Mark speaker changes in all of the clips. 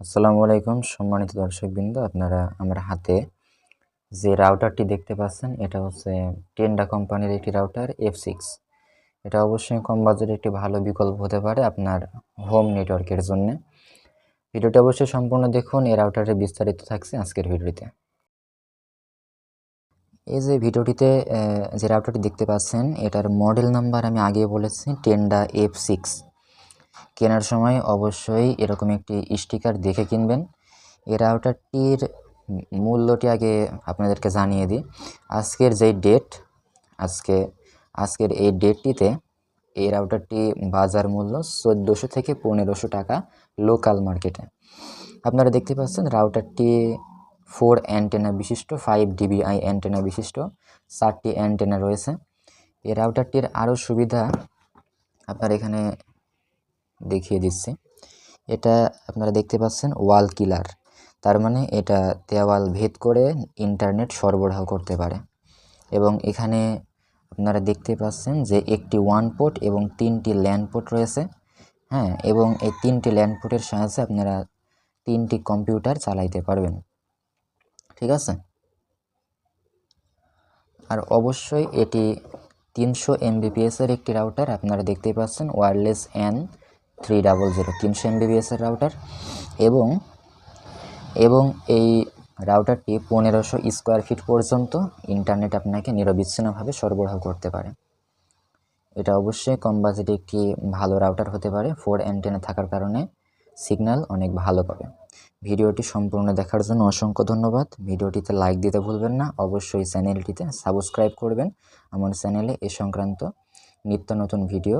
Speaker 1: আসসালামু আলাইকুম, সম্মানিত দর্শকবৃন্দ, আপনারা আমার হাতে যে রাউটারটি দেখতে পাচ্ছেন, এটা হচ্ছে টেন্ডা কোম্পানির একটি রাউটার এফ সিক্স এটা অবশ্যই কম বাজেটের একটি ভালো বিকল্প হতে পারে আপনার হোম নেটওয়ার্কের জন্য। ভিডিওটি অবশ্যই সম্পূর্ণ দেখুন, এই রাউটারের বিস্তারিত থাকছে আজকের ভিডিওতে। এই যে ভিডিওটিতে যে রাউটারটি দেখতে পাচ্ছেন, এটার মডেল নাম্বার আমি আগে বলেছি টেন্ডা এফ সিক্স কেনার সময় অবশ্যই এরকম একটি স্টিকার দেখে কিনবেন। এই রাউটারটির মূল্যটি আগে আপনাদেরকে জানিয়ে দিই। আজকের যেই ডেট, আজকে, আজকের এই ডেটটিতে এই রাউটারটি বাজার মূল্য চোদ্দোশো থেকে পনেরোশো টাকা লোকাল মার্কেটে। আপনারা দেখতে পাচ্ছেন রাউটারটি ফোর অ্যান্টেনা বিশিষ্ট, ফাইভ ডিবিআই অ্যান্টেনা বিশিষ্ট, চারটি অ্যান্টেনা রয়েছে। এই রাউটারটির আরও সুবিধা, আপনার এখানে দেখিয়ে দিচ্ছি। এটা আপনারা দেখতে পাচ্ছেন ওয়াল কিলার। তার মানে এটা দেওয়াল ভেদ করে ইন্টারনেট সরবরাহ করতে পারে। এবং এখানে আপনারা দেখতে পাচ্ছেন যে একটি ওয়ান পোর্ট এবং তিনটি ল্যান্ড পোর্ট রয়েছে। হ্যাঁ এবং এই তিনটি ল্যান্ড পোর্টের সাহায্যে আপনারা তিনটি কম্পিউটার চালাইতে পারবেন। ঠিক আছে? আর অবশ্যই এটি তিনশো এমবিপিএসের একটি রাউটার আপনারা দেখতেই পাচ্ছেন wireless N three double zero তিনশো এমবিপিএসের রাউটার এবং এবং এই রাউটারটি পনেরোশো স্কোয়ার ফিট পর্যন্ত ইন্টারনেট আপনাকে নিরবিচ্ছিন্নভাবে সরবরাহ করতে পারে। এটা অবশ্যই কম বাজেটে একটি ভালো রাউটার হতে পারে ফোর অ্যান্টেনা থাকার কারণে সিগন্যাল অনেক ভালো পাবে। ভিডিওটি সম্পূর্ণ দেখার জন্য অসংখ্য ধন্যবাদ। ভিডিওটিতে লাইক দিতে ভুলবেন না, অবশ্যই চ্যানেলটিতে সাবস্ক্রাইব করবেন। আমার চ্যানেলে এ সংক্রান্ত নিত্য নতুন ভিডিও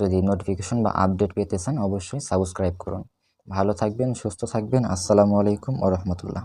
Speaker 1: যদি নোটিফিকেশন বা আপডেট পেতে চান, অবশ্যই সাবস্ক্রাইব করুন। ভালো থাকবেন, সুস্থ থাকবেন। আসসালামু আলাইকুম ও রহমতুল্লাহ।